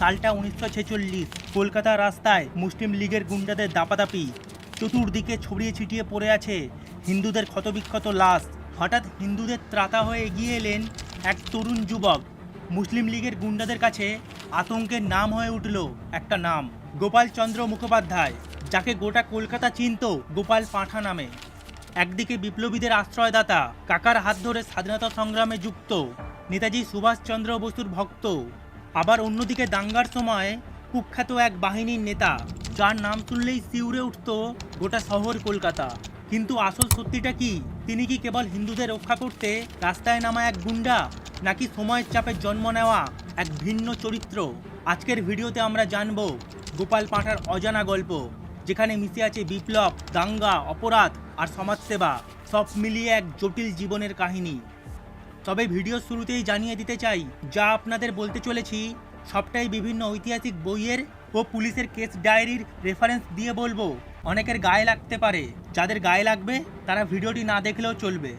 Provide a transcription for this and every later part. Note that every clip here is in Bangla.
সালটা উনিশশো ছেচল্লিশ, কলকাতা রাস্তায় মুসলিম লীগের গুন্ডাদের দাপাদাপি। চতুর্দিকে ছড়িয়ে ছিটিয়ে পড়ে আছে হিন্দুদের ক্ষতবিক্ষত লাশ। হঠাৎ হিন্দুদের ত্রাতা হয়ে এগিয়ে এলেন এক তরুণ যুবক। মুসলিম লীগের গুন্ডাদের কাছে আতঙ্কের নাম হয়ে উঠল একটা নাম, গোপাল চন্দ্র মুখোপাধ্যায়, যাকে গোটা কলকাতা চিনত গোপাল পাঁঠা নামে। একদিকে বিপ্লবীদের আশ্রয়দাতা, কাকার হাত ধরে স্বাধীনতা সংগ্রামে যুক্ত নেতাজি সুভাষচন্দ্র বসুর ভক্ত। আবার অন্যদিকে দাঙ্গার সময় কুখ্যাত এক বাহিনীর নেতা, যার নাম তুললেই শিউরে উঠত গোটা শহর কলকাতা। কিন্তু আসল সত্যিটা কি? তিনি কি কেবল হিন্দুদের রক্ষা করতে রাস্তায় নামা এক গুন্ডা, নাকি সময়ের চাপে জন্ম নেওয়া এক ভিন্ন চরিত্র? আজকের ভিডিওতে আমরা জানব গোপাল পাঁঠার অজানা গল্প, যেখানে মিশে আছে বিপ্লব, দাঙ্গা, অপরাধ আর সমাজসেবা, সব মিলিয়ে এক জটিল জীবনের কাহিনী। তবে ভিডিও শুরুতেই জানিয়ে দিতে চাই, যা আপনাদের বলতে চলেছি, সবটাই বিভিন্ন ঐতিহাসিক বইয়ের ও পুলিশের কেস ডায়েরির রেফারেন্স দিয়ে বলব। অনেকের গায়ে লাগতে পারে, যাদের গায়ে লাগবে, তারা ভিডিওটি না দেখলেও চলবে।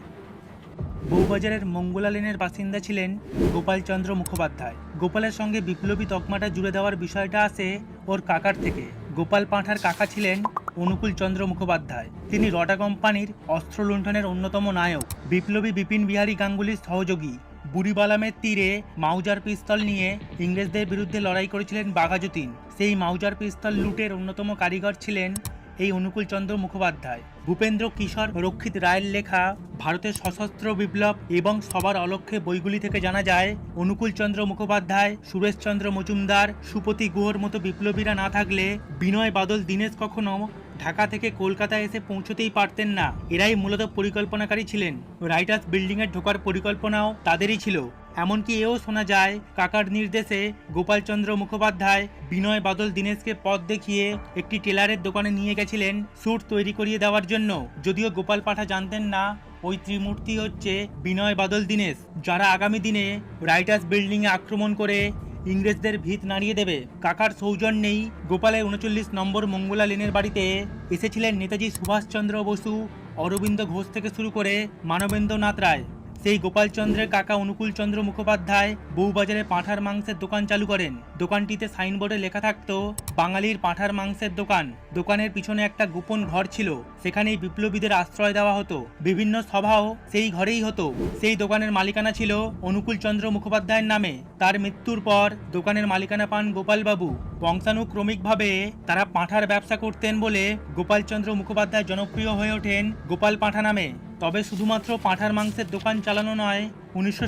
বউবাজারের মঙ্গলা লেনের বাসিন্দা ছিলেন গোপালচন্দ্র মুখোপাধ্যায়। গোপালের সঙ্গে বিপ্লবী তকমাটা জুড়ে দেওয়ার বিষয়টা আসে ওর কাকার থেকে। গোপাল পাঁঠার কাকা ছিলেন অনুকূল চন্দ্র মুখোপাধ্যায়। তিনি রটা কোম্পানির অস্ত্র লুণ্ঠনের অন্যতম নায়ক। বিপ্লবী বিপিন বিহারী গাঙ্গুলির সহযোগী। বুড়িবালামের তীরে মাউজার পিস্তল নিয়ে ইংরেজদের বিরুদ্ধে লড়াই করেছিলেন বাঘাযতীন। সেই মাউজার পিস্তল লুটের অন্যতম কারিগর ছিলেন এই অনুকূল চন্দ্র মুখোপাধ্যায়। ভূপেন্দ্র কিশোর রক্ষিত রায়ের লেখা, ভারতের সশস্ত্র বিপ্লব এবং সবার অলক্ষ্যে বইগুলি থেকে জানা যায়, অনুকূল চন্দ্র মুখোপাধ্যায় সুরেশচন্দ্র মজুমদার, সুপতি গুহর মতো বিপ্লবীরা না থাকলে বিনয় বাদল, দীনেশ কখনো ঢাকা থেকে কলকাতায় এসে পৌঁছতেই পারতেন না। এরাই মূলত পরিকল্পনাকারী ছিলেন। রাইটার্স বিল্ডিংয়ে ঢোকার পরিকল্পনাও তাদেরই ছিল। এমনকি এও শোনা যায়, কাকার নির্দেশে গোপালচন্দ্র মুখোপাধ্যায়, বিনয় বাদল দীনেশকে পথ দেখিয়ে একটি টেলারের দোকানে নিয়ে গেছিলেন স্যুট তৈরি করিয়ে দেওয়ার জন্য। যদিও গোপাল পাঠা জানতেন না, ওই ত্রিমূর্তি হচ্ছে বিনয় বাদল দীনেশ, যারা আগামী দিনে রাইটার্স বিল্ডিংয়ে আক্রমণ করে ইংরেজদের ভিত নাড়িয়ে দেবে। কাকার সৌজন্যেই গোপালের উনচল্লিশ নম্বর মঙ্গলা লেনের বাড়িতে এসেছিলেন নেতাজি সুভাষচন্দ্র বসু, অরবিন্দ ঘোষ থেকে শুরু করে মানবেন্দ্রনাথ রায়। সেই গোপালচন্দ্রের কাকা অনুকূল চন্দ্র মুখোপাধ্যায় বউবাজারে পাঁঠার মাংসের দোকান চালু করেন। দোকানটিতে সাইনবোর্ডে লেখা থাকতো, বাঙালির পাঁঠার মাংসের দোকান। দোকানের পিছনে একটা গোপন ঘর ছিল। সেখানেই বিপ্লবীদের আশ্রয় দেওয়া হতো। বিভিন্ন সভাও সেই ঘরেই হতো। সেই দোকানের মালিকানা ছিল অনুকূল চন্দ্র মুখোপাধ্যায়ের নামে। তার মৃত্যুর পর দোকানের মালিকানা পান গোপালবাবু। বংশানুক্রমিকভাবে তারা পাঁঠার ব্যবসা করতেন বলে গোপালচন্দ্র মুখোপাধ্যায় জনপ্রিয় হয়ে ওঠেন গোপাল পাঁঠা নামে। তবে শুধুমাত্র পাঁঠার মাংসের দোকান চালানো নয়, উনিশশো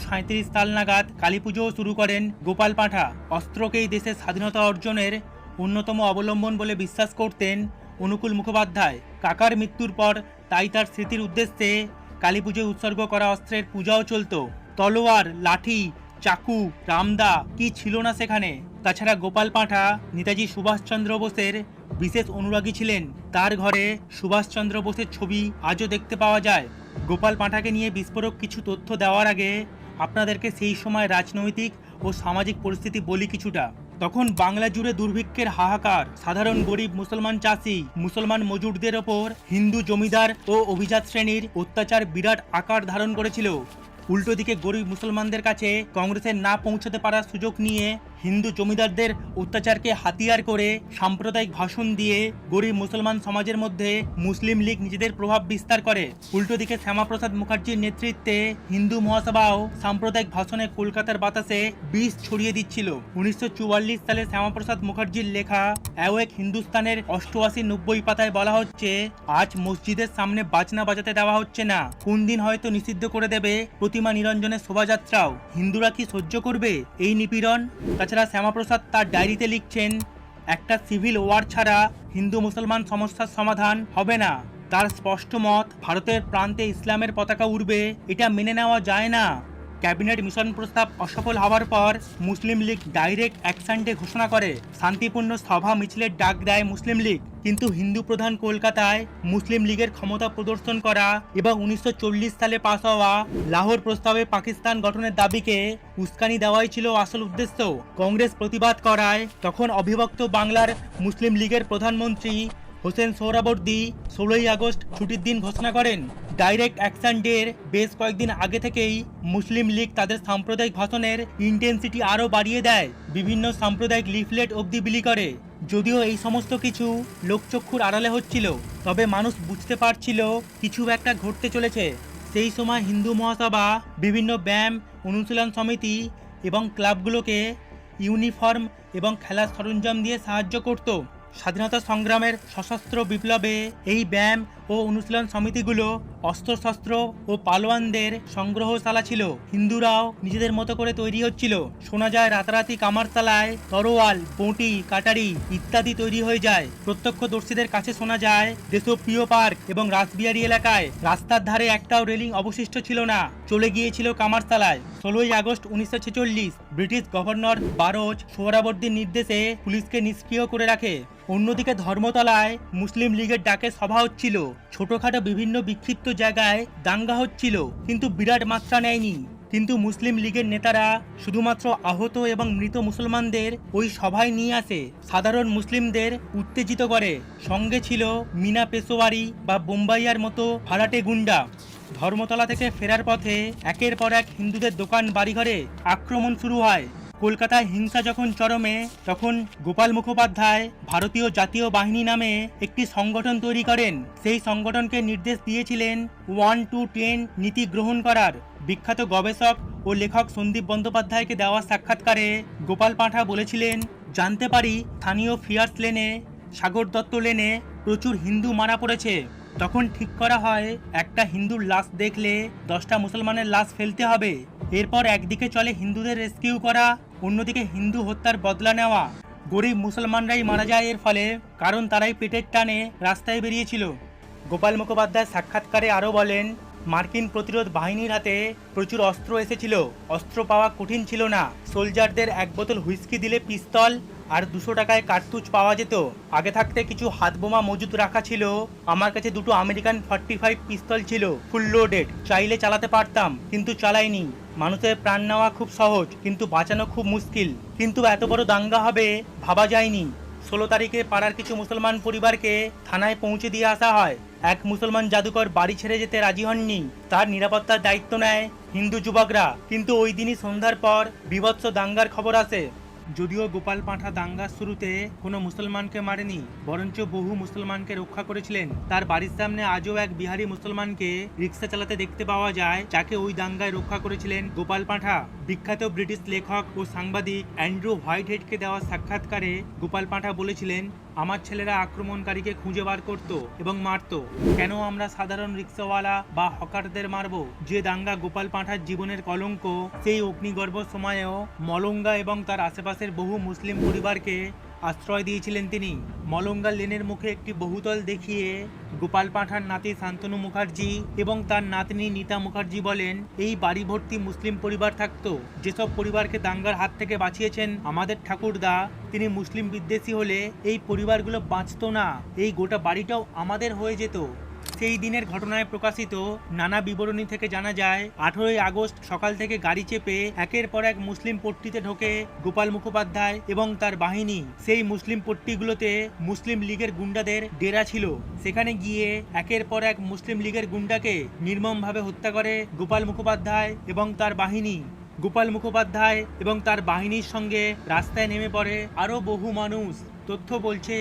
সাল নাগাদ কালী পুজোও শুরু করেন গোপাল পাঁঠা। অস্ত্রকেই দেশের স্বাধীনতা অর্জনের অন্যতম অবলম্বন বলে বিশ্বাস করতেন অনুকূল মুখোপাধ্যায়। কাকার মৃত্যুর পর তাই তার স্মৃতির উদ্দেশ্যে কালী পুজোয় উৎসর্গ করা অস্ত্রের পূজাও চলত। তলোয়ার, লাঠি, চাকু, রামদা, কি ছিল না সেখানে? তাছাড়া গোপাল পাঁঠা, নেতাজি সুভাষচন্দ্র বোসের বিশেষ অনুরাগী ছিলেন। তার ঘরে সুভাষচন্দ্র বোসের ছবি আজও দেখতে পাওয়া যায়। গোপাল পাঁঠাকে নিয়ে বিস্ফোরক কিছু তথ্য দেওয়ার আগে আপনাদেরকে সেই সময় রাজনৈতিক ও সামাজিক পরিস্থিতি বলি কিছুটা। তখন বাংলা জুড়ে দুর্ভিক্ষের হাহাকার, সাধারণ গরিব মুসলমান চাষি, মুসলমান মজুরদের ওপর হিন্দু জমিদার ও অভিজাত শ্রেণির অত্যাচার বিরাট আকার ধারণ করেছিল। উল্টো দিকে গরিব মুসলমানদের কাছে কংগ্রেসের না পৌঁছতে পারার সুযোগ নিয়ে হিন্দু জমিদারদের অত্যাচারকে হাতিয়ার করে সাম্প্রদায়িক ভাষণ দিয়ে গরিব মুসলমান সমাজের মধ্যে মুসলিম লীগ নিজেদের প্রভাব বিস্তার করে। উল্টো দিকে শ্যামাপ্রসাদ মুখার্জির নেতৃত্বে হিন্দু মহাসভাও সাম্প্রদায়িক ভাষণে কলকাতার বাতাসে বিষ ছড়িয়ে দিচ্ছিল। উনিশশো চুয়াল্লিশ সালে শ্যামাপ্রসাদ মুখার্জির লেখা অ্যাওয়েক হিন্দুস্তানের অষ্টআশি নব্বই পাতায় বলা হচ্ছে, আজ মসজিদের সামনে বাজনা বাজাতে দেওয়া হচ্ছে না। কোন দিন হয়তো নিষিদ্ধ করে দেবে প্রতিমা নিরঞ্জনের শোভাযাত্রাও। হিন্দুরা কি সহ্য করবে? এই নিপীড়ন? তাছাড়া শ্যামাপ্রসাদ তার ডায়েরিতে লিখছেন, একটা সিভিল ওয়ার ছাড়া হিন্দু মুসলমান সমস্যার সমাধান হবে না। তার স্পষ্ট মত, ভারতের প্রান্তে ইসলামের পতাকা উড়বে, এটা মেনে নেওয়া যায় না। ক্যাবিনেট মিশন প্রস্তাব অসফল হওয়ার পর Muslim League direct action day ঘোষণা করে। শান্তিপূর্ণ সভা মিছিলের ডাক দেয় মুসলিম লীগ। কিন্তু হিন্দু প্রধান কলকাতায় মুসলিম লীগের ক্ষমতা প্রদর্শন করা এবং উনিশশো চল্লিশ সালে পাস হওয়া লাহোর প্রস্তাবে পাকিস্তান গঠনের দাবিকে উস্কানি দেওয়াই ছিল আসল উদ্দেশ্য। কংগ্রেস প্রতিবাদ করায় তখন অবিভক্ত বাংলার মুসলিম লীগের প্রধানমন্ত্রী হোসেন সোহরাবর্দী ষোলোই আগস্ট ছুটির দিন ঘোষণা করেন। ডাইরেক্ট অ্যাকশন ডের বেশ কয়েকদিন আগে থেকেই মুসলিম লীগ তাদের সাম্প্রদায়িক ভাষণের ইন্টেন্সিটি আরও বাড়িয়ে দেয়। বিভিন্ন সাম্প্রদায়িক লিফলেট অবধি বিলি করে। যদিও এই সমস্ত কিছু লোকচক্ষুর আড়ালে হচ্ছিল, তবে মানুষ বুঝতে পারছিল কিছু একটা ঘটতে চলেছে। সেই সময় হিন্দু মহাসভা, বিভিন্ন ব্যায়াম, অনুশীলন সমিতি এবং ক্লাবগুলোকে ইউনিফর্ম এবং খেলার সরঞ্জাম দিয়ে সাহায্য করত। স্বাধীনতা সংগ্রামের সশস্ত্র বিপ্লবে এই ব্যায়াম ও অনুশীলন সমিতিগুলো অস্ত্রশস্ত্র ও পালোয়ানদের সংগ্রহশালা ছিল। হিন্দুরাও নিজেদের মতো করে তৈরি হচ্ছিল। শোনা যায়, রাতারাতি কামারশালায় তরোয়াল, বঁটি, কাটারি ইত্যাদি তৈরি হয়ে যায়। প্রত্যক্ষদর্শীদের কাছে শোনা যায় দেশপ্রিয় পার্ক এবং রাসবিহারি এলাকায় রাস্তার ধারে একটাও রেলিং অবশিষ্ট ছিল না। চলে গিয়েছিল কামারশালায় ষোলোই আগস্ট উনিশশো ছেচল্লিশ, ব্রিটিশ গভর্নর বারোজ সোহরাবর্দীর নির্দেশে পুলিশকে নিষ্ক্রিয় করে রাখে। অন্যদিকে ধর্মতলায় মুসলিম লীগের ডাকে সভা হচ্ছিল। ছোটখাটো বিভিন্ন বিক্ষিপ্ত জায়গায় দাঙ্গা হচ্ছিল, কিন্তু বিরাট মাত্রা নেয়নি। কিন্তু মুসলিম লীগের নেতারা শুধুমাত্র আহত এবং মৃত মুসলমানদের ওই সভায় নিয়ে আসে। সাধারণ মুসলিমদের উত্তেজিত করে। সঙ্গে ছিল মিনা পেশোয়ারি বা বোম্বাইয়ার মতো ভাড়াটে গুন্ডা। ধর্মতলা থেকে ফেরার পথে একের পর এক হিন্দুদের দোকান বাড়িঘরে আক্রমণ শুরু হয়। কলকাতায় হিংসা যখন চরমে, তখন গোপাল মুখোপাধ্যায় ভারতীয় জাতীয় বাহিনী নামে একটি সংগঠন তৈরি করেন। সেই সংগঠনকে নির্দেশ দিয়েছিলেন ওয়ান, টু, টেন নীতি গ্রহণ করার। বিখ্যাত গবেষক ও লেখক সন্দীপ বন্দ্যোপাধ্যায়কে দেওয়া সাক্ষাৎকারে গোপাল পাঁঠা বলেছিলেন, জানতে পারি স্থানীয় ফিয়ার্স লেনে, সাগর দত্ত লেনে প্রচুর হিন্দু মারা পড়েছে। তখন ঠিক করা হয়, একটা হিন্দুর লাশ দেখলে দশটা মুসলমানের লাশ ফেলতে হবে। এরপর একদিকে চলে হিন্দুদের রেস্কিউ করা, অন্যদিকে হিন্দু হত্যার বদলা নেওয়া। গরিব মুসলমানরাই মারা যায় এর ফলে, কারণ তারাই পেটের টানে রাস্তায় বেরিয়েছিল। গোপাল মুখোপাধ্যায় সাক্ষাৎকারে আরও বলেন, মার্কিন প্রতিরোধ বাহিনীর হাতে প্রচুর অস্ত্র এসেছিল। অস্ত্র পাওয়া কঠিন ছিল না। সোলজারদের এক বোতল হুইস্কি দিলে পিস্তল আর দুশো টাকায় কার্তুজ পাওয়া যেত। আগে থাকতে কিছু হাত বোমা মজুত রাখা ছিল। আমার কাছে দুটো আমেরিকান ফর্টি ফাইভ পিস্তল ছিল ফুল লোডেড চাইলে চালাতে পারতাম, কিন্তু চালাইনি। মানুষের প্রাণ নেওয়া খুব সহজ, কিন্তু বাঁচানো খুব মুশকিল। কিন্তু এত বড় দাঙ্গা হবে, ভাবা যায়নি। ষোলো তারিখে পাড়ার কিছু মুসলমান পরিবারকে থানায় পৌঁছে দিয়ে আসা হয়। এক মুসলমান জাদুকর বাড়ি ছেড়ে যেতে রাজি হননি। তার নিরাপত্তার দায়িত্ব নেয় হিন্দু যুবকরা। কিন্তু ওই দিনই সন্ধ্যার পর বিভৎস দাঙ্গার খবর আসে। যদিও গোপাল পাঁঠা দাঙ্গার শুরুতে কোনো মুসলমানকে মারেনি, বরঞ্চ বহু মুসলমানকে রক্ষা করেছিলেন। তার বাড়ির সামনে আজও এক বিহারি মুসলমানকে রিক্সা চালাতে দেখতে পাওয়া যায়, যাকে ওই দাঙ্গায় রক্ষা করেছিলেন গোপাল পাঁঠা। বিখ্যাত ব্রিটিশ লেখক ও সাংবাদিক অ্যান্ড্রু হোয়াইট হেডকে দেওয়া সাক্ষাৎকারে গোপাল পাঁঠা বলেছিলেন আমার ছেলেরা আক্রমণকারীকে খুঁজে বার করত এবং মারত। কেন আমরা সাধারণ রিক্সাওয়ালা বা হকারদের মারব? যে দাঙ্গা গোপাল পাঁঠার জীবনের কলঙ্ক, সেই অগ্নিগর্ভ সময়েও মলঙ্গা এবং তার আশেপাশের বহু মুসলিম পরিবারকে আশ্রয় দিয়েছিলেন তিনি। মলঙ্গা লেনের মুখে একটি বহুতল দেখিয়ে গোপাল পাঁঠার নাতি শান্তনু মুখার্জি এবং তার নাতনি নিতা মুখার্জি বলেন, এই বাড়ি ভর্তি মুসলিম পরিবার থাকতো। যেসব পরিবারকে দাঙ্গার হাত থেকে বাঁচিয়েছেন আমাদের ঠাকুরদা, তিনি মুসলিম বিদ্বেষী হলে এই পরিবারগুলো বাঁচত না। এই গোটা বাড়িটাও আমাদের হয়ে যেত। সেই দিনের ঘটনায় প্রকাশিত নানা বিবরণী থেকে জানা যায়, আঠেরোই আগস্ট সকাল থেকে গাড়ি চেপে একের পর এক মুসলিম পট্টিতে ঢোকে গোপাল মুখোপাধ্যায় এবং তার বাহিনী। সেই মুসলিম পট্টিগুলোতে মুসলিম লীগের গুন্ডাদের ডেরা ছিল। সেখানে গিয়ে একের পর এক মুসলিম লীগের গুন্ডাকে নির্মমভাবে হত্যা করে গোপাল মুখোপাধ্যায় এবং তার বাহিনী। গোপাল মুখোপাধ্যায় এবং তার বাহিনীর সঙ্গে রাস্তায় নেমে পড়ে আরও বহু মানুষ। তথ্য বলছে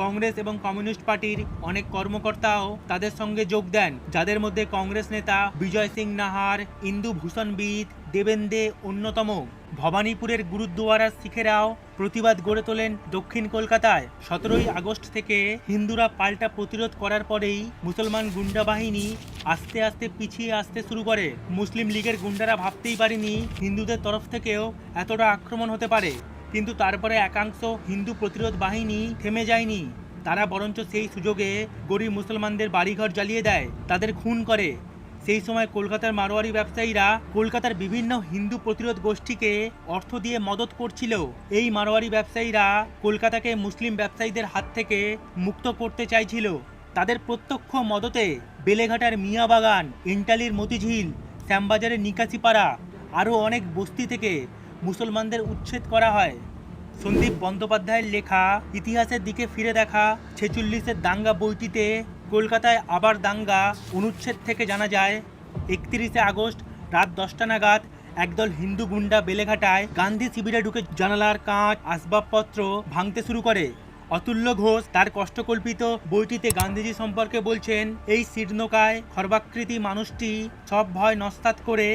কংগ্রেস এবং কমিউনিস্ট পার্টির অনেক কর্মকর্তাও তাদের সঙ্গে যোগ দেন, যাদের মধ্যে কংগ্রেস নেতা বিজয় সিং নাহার, ইন্দু ভূষণবিদ দেবেন্দে অন্যতম। ভবানীপুরের গুরুদ্বারার শিখেরাও প্রতিবাদ গড়ে তোলেন দক্ষিণ কলকাতায়। সতেরোই আগস্ট থেকে হিন্দুরা পাল্টা প্রতিরোধ করার পরেই মুসলমান গুন্ডা বাহিনী আস্তে আস্তে পিছিয়ে আসতে শুরু করে। মুসলিম লীগের গুন্ডারা ভাবতেই পারেনি হিন্দুদের তরফ থেকেও এতটা আক্রমণ হতে পারে। কিন্তু তারপরে একাংশ হিন্দু প্রতিরোধ বাহিনী থেমে যায়নি। তারা বরঞ্চ সেই সুযোগে গরিব মুসলমানদের বাড়িঘর জ্বালিয়ে দেয়, তাদের খুন করে। সেই সময় কলকাতার মারোয়ারি ব্যবসায়ীরা কলকাতার বিভিন্ন হিন্দু প্রতিরোধ গোষ্ঠীকে অর্থ দিয়ে মদত করছিল এই মারোয়ারি ব্যবসায়ীরা কলকাতাকে মুসলিম ব্যবসায়ীদের হাত থেকে মুক্ত করতে চাইছিল। তাদের প্রত্যক্ষ মদতে বেলেঘাটার মিয়া বাগান ইন্টালির মতিঝিল, শ্যামবাজারের নিকাশিপাড়া, আরও অনেক বস্তি থেকে মুসলমানদের উচ্ছেদ করা হয়। সন্দীপ বন্দ্যোপাধ্যায়ের লেখা, ইতিহাসের দিকে ফিরে দেখা, ছেচল্লিশের দাঙ্গা বইটিতে কলকাতায় আবার দাঙ্গা অনুচ্ছেদ থেকে জানা যায়, একত্রিশে আগস্ট রাত দশটা নাগাদ একদল হিন্দু গুন্ডা বেলেঘাটায় গান্ধী শিবিরে ঢুকে জানালার কাঁচ, আসবাবপত্র ভাঙতে শুরু করে। অতুল্য ঘোষ তার কষ্টকল্পিত বইটিতে গান্ধীজি সম্পর্কে বলছেন, এই শীর্ণকায় খর্বাকৃতি মানুষটি সব ভয় নস্তাত করে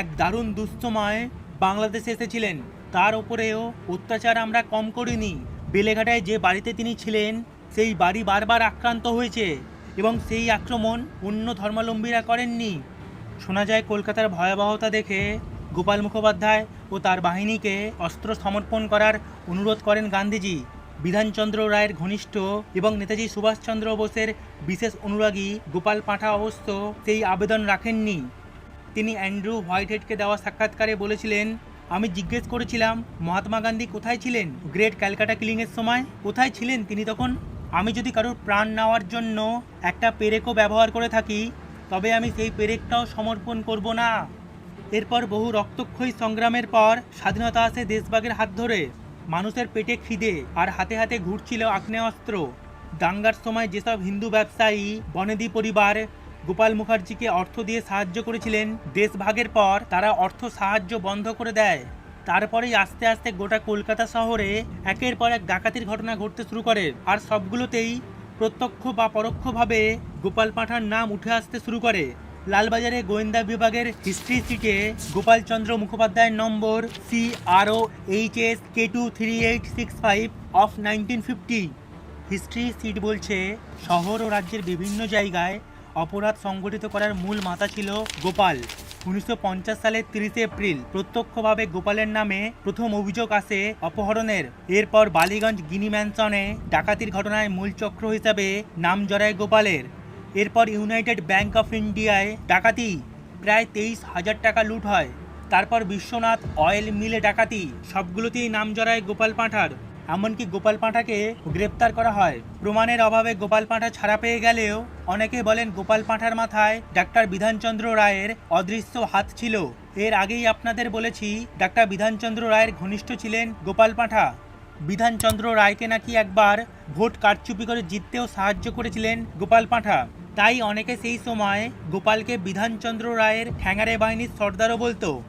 এক দারুণ দুঃসময় বাংলাদেশে এসেছিলেন। তার ওপরেও অত্যাচার আমরা কম করিনি। বেলেঘাটায় যে বাড়িতে তিনি ছিলেন, সেই বাড়ি বারবার আক্রান্ত হয়েছে এবং সেই আক্রমণ অন্য ধর্মাবলম্বীরা করেননি। শোনা যায়, কলকাতার ভয়াবহতা দেখে গোপাল মুখোপাধ্যায় ও তার বাহিনীকে অস্ত্র সমর্পণ করার অনুরোধ করেন গান্ধীজি। বিধানচন্দ্র রায়ের ঘনিষ্ঠ এবং নেতাজি সুভাষচন্দ্র বোসের বিশেষ অনুরাগী গোপাল পাঁঠা অবশ্য সেই আবেদন রাখেননি। তিনি অ্যান্ড্রু হোয়াইটহেডকে দেওয়া সাক্ষাৎকারে বলেছিলেন, আমি জিজ্ঞেস করেছিলাম, মহাত্মা গান্ধী কোথায় ছিলেন? গ্রেট ক্যালকাটা কিলিংয়ের সময় কোথায় ছিলেন তিনি তখন? আমি যদি কারোর প্রাণ নেওয়ার জন্য একটা পেরেকও ব্যবহার করে থাকি, তবে আমি সেই পেরেকটাও সমর্পণ করব না। এরপর বহু রক্তক্ষয়ী সংগ্রামের পর স্বাধীনতা আসে দেশবাগের হাত ধরে। মানুষের পেটে খিদে আর হাতে হাতে ঘুরছিল আগ্নেয়াস্ত্র। দাঙ্গার সময় যেসব হিন্দু ব্যবসায়ী, বনেদি পরিবার গোপাল মুখার্জিকে অর্থ দিয়ে সাহায্য করেছিলেন। দেশভাগের পর তারা অর্থ সাহায্য বন্ধ করে দেয়। তারপরেই আস্তে আস্তে গোটা কলকাতা শহরে একের পর এক ডাকাতির ঘটনা ঘটতে শুরু করে। আর সবগুলোতেই প্রত্যক্ষ বা পরোক্ষভাবে গোপাল পাঠার নাম উঠে আসতে শুরু করে। লালবাজারে গোয়েন্দা বিভাগের হিস্ট্রি সিটে গোপালচন্দ্র মুখোপাধ্যায়ের নম্বর সি আরও H S K two three eight six five of nineteen fifty history sheet বলছে, শহর ও রাজ্যের বিভিন্ন জায়গায় অপরাধ সংগঠিত করার মূল মাথা ছিল গোপাল। উনিশশো পঞ্চাশ সালের তিরিশে এপ্রিল প্রত্যক্ষভাবে গোপালের নামে প্রথম অভিযোগ আসে অপহরণের। এরপর বালিগঞ্জ গিনি ম্যানসনে ডাকাতির ঘটনায় মূল চক্র হিসাবে নাম জড়ায় গোপালের। এরপর ইউনাইটেড ব্যাংক অফ ইন্ডিয়ায় ডাকাতি, প্রায় তেইশ হাজার টাকা লুট হয়। তারপর বিশ্বনাথ অয়েল মিলে ডাকাতি, সবগুলোতেই নাম জড়ায় গোপাল পাঁঠার। এমনকি গোপাল পাঁঠাকে গ্রেপ্তার করা হয়। প্রমাণের অভাবে গোপাল পাঁঠা ছাড়া পেয়ে গেলেও অনেকে বলেন গোপাল পাঁঠার মাথায় ডাক্তার বিধানচন্দ্র রায়ের অদৃশ্য হাত ছিল। এর আগেই আপনাদের বলেছি, ডাক্তার বিধানচন্দ্র রায়ের ঘনিষ্ঠ ছিলেন গোপাল পাঁঠা। বিধানচন্দ্র রায়কে নাকি একবার ভোট কারচুপি করে জিততেও সাহায্য করেছিলেন গোপাল পাঁঠা। তাই অনেকে সেই সময় গোপালকে বিধানচন্দ্র রায়ের ঠ্যাঙারে বাহিনীর সর্দারও বলতো।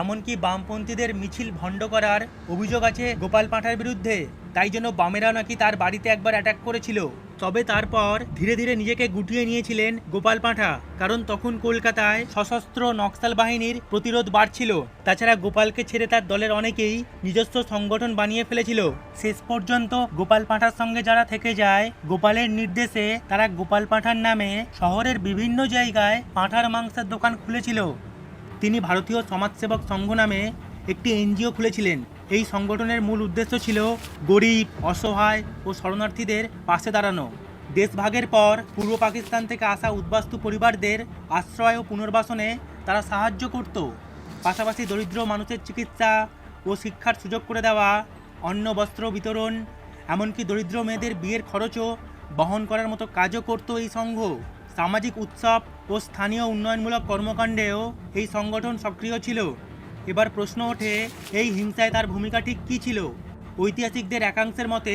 এমনকি বামপন্থীদের মিছিল ভণ্ড করার অভিযোগ আছে গোপাল পাঁঠার বিরুদ্ধে। তাই জন্য বামেরা নাকি তার বাড়িতে একবার অ্যাটাক করেছিল। তবে তারপর ধীরে ধীরে নিজেকে গুটিয়ে নিয়েছিলেন গোপাল পাঁঠা। কারণ তখন কলকাতায় সশস্ত্র নকশাল বাহিনীর প্রতিরোধ বাড়ছিল। তাছাড়া গোপালকে ছেড়ে তার দলের অনেকেই নিজস্ব সংগঠন বানিয়ে ফেলেছিল। শেষ পর্যন্ত গোপাল পাঁঠার সঙ্গে যারা থেকে যায়, গোপালের নির্দেশে তারা গোপাল পাঁঠার নামে শহরের বিভিন্ন জায়গায় পাঁঠার মাংসের দোকান খুলেছিল। তিনি ভারতীয় সমাজসেবক সংঘ নামে একটি এনজিও খুলেছিলেন। এই সংগঠনের মূল উদ্দেশ্য ছিল গরিব, অসহায় ও শরণার্থীদের পাশে দাঁড়ানো। দেশভাগের পর পূর্ব পাকিস্তান থেকে আসা উদ্বাস্তু পরিবারদের আশ্রয় ও পুনর্বাসনে তারা সাহায্য করত। পাশাপাশি দরিদ্র মানুষের চিকিৎসা ও শিক্ষার সুযোগ করে দেওয়া, অন্ন, বস্ত্র বিতরণ, এমনকি দরিদ্র মেয়েদের বিয়ের খরচও বহন করার মতো কাজও করত এই সংঘ। সামাজিক উৎসব ও স্থানীয় উন্নয়নমূলক কর্মকাণ্ডেও এই সংগঠন সক্রিয় ছিল। এবার প্রশ্ন ওঠে, এই হিংসায় তার ভূমিকা ঠিক কী ছিল? ঐতিহাসিকদের একাংশের মতে,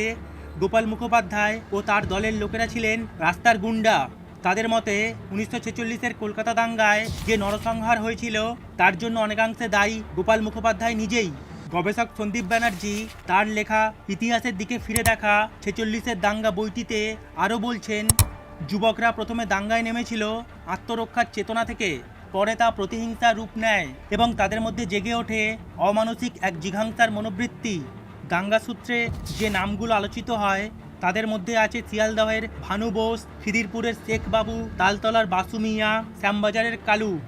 গোপাল মুখোপাধ্যায় ও তার দলের লোকেরা ছিলেন রাস্তার গুন্ডা। তাদের মতে, উনিশশো ছেচল্লিশের কলকাতা দাঙ্গায় যে নরসংহার হয়েছিল, তার জন্য অনেকাংশে দায়ী গোপাল মুখোপাধ্যায় নিজেই। গবেষক সন্দীপ ব্যানার্জি তার লেখা ইতিহাসের দিকে ফিরে দেখা ছেচল্লিশের দাঙ্গা বইটিতে আরও বলছেন যুবকরা প্রথমে দাঙ্গায় নেমেছিল, আত্মরক্ষার চেতনা থেকে। পরে তা প্রতিহিংসা রূপ নেয় এবং তাদের মধ্যে জেগে ওঠে অমানসিক এক জিঘাংসার মনোবৃত্তি। দাঙ্গা সূত্রে যে নামগুলো আলোচিত হয়, তাদের মধ্যে আছে শিয়ালদহের ভানু বোস, খিদিরপুরের শেখ বাবু, তালতলার বাসু মিয়া, শ্যামবাজারের কালু।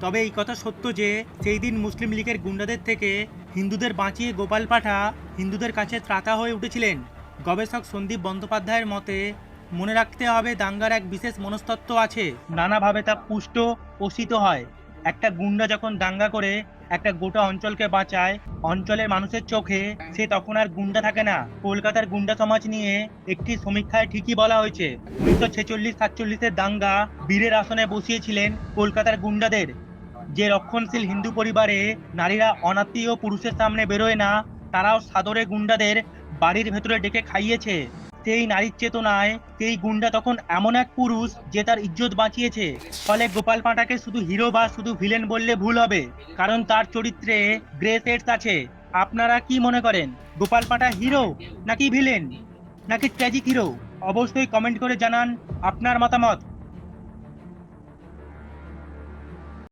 তবে এই কথা সত্য যে, সেই দিন মুসলিম লীগের গুন্ডাদের থেকে হিন্দুদের বাঁচিয়ে গোপাল পাঠা হিন্দুদের কাছে ত্রাতা হয়ে উঠেছিলেন। গবেষক সন্দীপ বন্দ্যোপাধ্যায়ের মতে মনে রাখতে হবে দাঙ্গার এক বিশেষ মনস্তত্ত্ব আছে। নানাভাবে তা পুষ্ট, পোষিত হয়। একটা গুন্ডা যখন দাঙ্গা করে, একটা গোটা অঞ্চলকে বাঁচায়, অঞ্চলের মানুষের চোখে, সে তখন আর গুন্ডা থাকে না। কলকাতার গুন্ডা সমাজ নিয়ে একটি সমীক্ষায় ঠিকই বলা হয়েছে। উনিশশো ছেচল্লিশ, সাতচল্লিশের দাঙ্গা বীরের আসনে বসিয়েছিলেন কলকাতার গুন্ডাদের। যে রক্ষণশীল হিন্দু পরিবারে নারীরা অনাত্মীয় পুরুষের সামনে বেরোয় না, তারাও সাদরে গুন্ডাদের বাড়ির ভেতরে ডেকে খাইয়েছে। সেই নারীর চেতনায় সেই গুন্ডা তখন এমন এক পুরুষ যে তার ইজ্জত বাঁচিয়েছে। ফলে গোপাল পাঁটাকে শুধু হিরো বা শুধু ভিলেন বললে ভুল হবে, কারণ তার চরিত্রে গ্রে সেটস আছে আপনারা কি মনে করেন, গোপাল পাঁটা হিরো নাকি ভিলেন, নাকি ট্র্যাজিক হিরো অবশ্যই কমেন্ট করে জানান আপনার মতামত।